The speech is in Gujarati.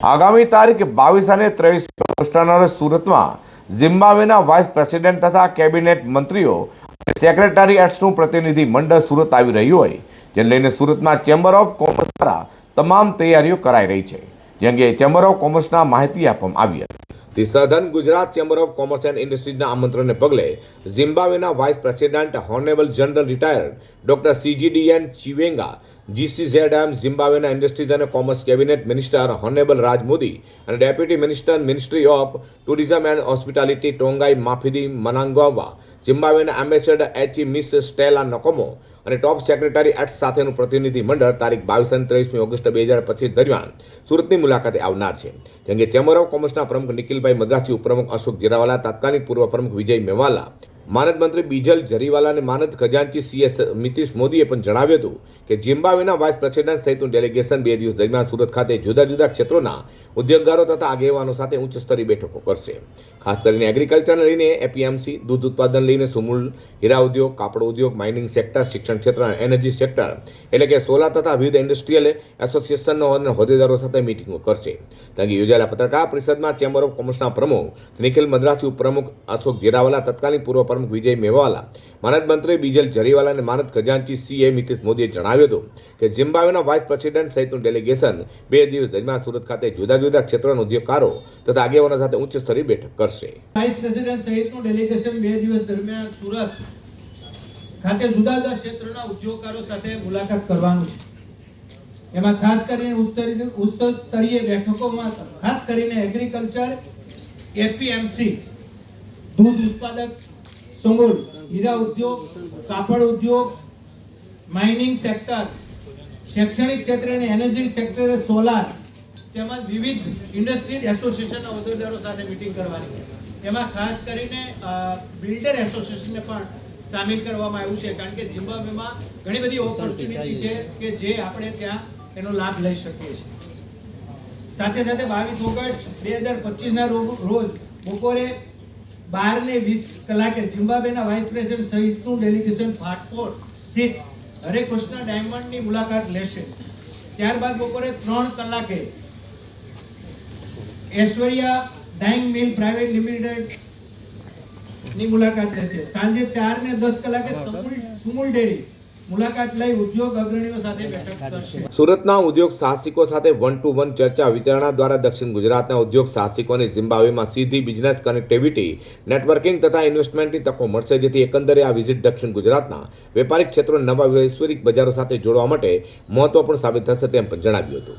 આગામી તારીખ બાવીસ અને ત્રેવીસ ઓગસ્ટના સુરતમાં ઝિમ્બાબ્વેના વાઇસ પ્રેસિડેન્ટ તથા કેબિનેટ મંત્રીઓ અને સેક્રેટરી એટ્સનું પ્રતિનિધિ મંડળ સુરત આવી રહ્યું હોય, જેને લઈને સુરતમાં ચેમ્બર ઓફ કોમર્સ દ્વારા તમામ તૈયારીઓ કરાઈ રહી છે. જે અંગે ચેમ્બર ઓફ કોમર્સના માહિતી આપવામાં આવી હતી. The southern Gujarat chamber of commerce and ઇન્ડસ્ટ્રીઝના આમંત્રણને પગલે ઝિમ્બાબ્વેના vice president honourable general retired doctor CGDN Chiwenga GCZM ઝિમ્બાવેના industries and commerce cabinet minister honourable Raj Modi અને deputy minister ministry of tourism and hospitality Tongai Mafidi Mnangagwa ઝિમ્બાવેના ambassador H miss Stella Nkomo અને ટોપ સેક્રેટરી એટ સાથેનું પ્રતિનિધિ મંડળ તારીખ બાવીસ અને ત્રેવીસમી ઓગસ્ટ બે હજાર પચીસ દરમિયાન સુરતની મુલાકાતે આવનાર છે. જેમ કે ચેમ્બર ઓફ કોમર્સના પ્રમુખ નિખિલભાઈ મદ્રાસી ઉપપ્રમુખ અશોક જીરાવાલા, તાત્કાલિક પૂર્વ પ્રમુખ વિજય મેવાલા માનદ મંત્રી બીજલ જરીવાલા અને માનદ ખજાનચી સીએસ નીતિશ મોદીએ પણ જણાવ્યું હતું કે ઝિમ્બાબ્વેના વાઇસ પ્રેસિડેન્ટ સહિતનું ડેલિગેશન બે દિવસ દરમિયાન સુરત ખાતે જુદા જુદા ક્ષેત્રોના ઉદ્યોગકારો તથા આગેવાનો સાથે ઉચ્ચ સ્તરીય બેઠકો કરશે. ખાસ કરીને એગ્રીકલ્ચરને લઈને એપીએમસી દૂધ ઉત્પાદન લઈને સુમૂલ, હીરા ઉદ્યોગ, કાપડ ઉદ્યોગ માઇનિંગ સેક્ટર શિક્ષણ ક્ષેત્ર અને એનર્જી સેક્ટર એટલે કે સોલાર તથા વિવિધ ઇન્ડસ્ટ્રીયલ એસોસિએશનનો અને હોદ્દેદારો સાથે મિટિંગો કરશે. તંગે યોજાયેલા પત્રકાર પરિષદમાં ચેમ્બર ઓફ કોમર્સના પ્રમુખ, નિખિલ મદ્રાસી ઉપપ્રમુખ અશોક જીરાવાલા તત્કાલીન પૂર્વ પ્રમુખ વિજય મેવાલા, માનદ મંત્રી બીજલ જરીવાલા અને માનદ ખજાનચી સીએ નીતિશ મોદીએ જણાવ્યું હતું કે ઝિમ્બાબ્વેના વાઇસ પ્રેસિડેન્ટ સહિતનું ડેલિગેશન બે દિવસ દરમિયાન સુરત ખાતે જુદા જુદા ક્ષેત્રના ઉદ્યોગકારો તથા આગેવાનો સાથે ઉચ્ચ સ્તરીય બેઠક કરશે. વાઇસ પ્રેસિડેન્ટ સહિતનું ડેલિગેશન બે દિવસ દરમિયાન સુરત ખાતે જુદા જુદા ક્ષેત્રના ઉદ્યોગકારો સાથે મુલાકાત કરવાનું છે. એમાં ખાસ કરીને ઉચ્ચ સ્તરીય બેઠકોમાં ખાસ કરીને એગ્રીકલ્ચર એપીએમસી દૂધ ઉત્પાદક સુમૂલ હીરા ઉદ્યોગ, કાપડ ઉદ્યોગ માઇનિંગ સેક્ટર શૈક્ષણિક ક્ષેત્રે અને એનર્જી સેક્ટરે સોલાર તેમજ વિવિધ ઇન્ડસ્ટ્રીયલ એસોસિએશનના હોદ્દેદારો સાથે મિટિંગ કરવાની. એમાં ખાસ કરીને બિલ્ડર એસોસિએશનને પણ સામેલ કરવામાં આવ્યું છે, કારણ કે ઝિમ્બાબ્વેમાં ઘણી બધી ઓપોર્ચ્યુનિટી છે કે જે આપણે ત્યાં એનો લાભ લઈ શકીએ છીએ. સાથે સાથે બાવીસ ઓગસ્ટ બે હજાર પચીસના રોજ બપોરે બાર ને વીસ કલાકે ઝિમ્બાબ્વેના વાઇસ પ્રેસિડેન્ટ સહિતનું ડેલિગેશન ફાટકોટ સ્થિત હરે કૃષ્ણ ડાયમંડની મુલાકાત લેશે. ત્યારબાદ બપોરે ત્રણ કલાકે ઐશ્વર્યા ડાઇંગ મિલ પ્રાઇવેટ લિમિટેડની મુલાકાત લેશે. સાંજે ચાર ને દસ કલાકે સુમુલ સુમૂલ ડેરી સુરતના ઉદ્યોગ સાહસિકો સાથે વન ટુ વન ચર્ચા વિચારણા દ્વારા દક્ષિણ ગુજરાતના ઉદ્યોગ સાહસિકોને ઝિમ્બાબ્વેમાં સીધી બિઝનેસ કનેક્ટિવિટી નેટવર્કિંગ તથા ઇન્વેસ્ટમેન્ટની તકો મળશે, જેથી એકંદરે આ વિઝિટ દક્ષિણ ગુજરાતના વેપારિક ક્ષેત્રોને નવા વૈશ્વિક બજારો સાથે જોડવા માટે મહત્વપૂર્ણ સાબિત થશે તેમ પણ જણાવ્યું હતું.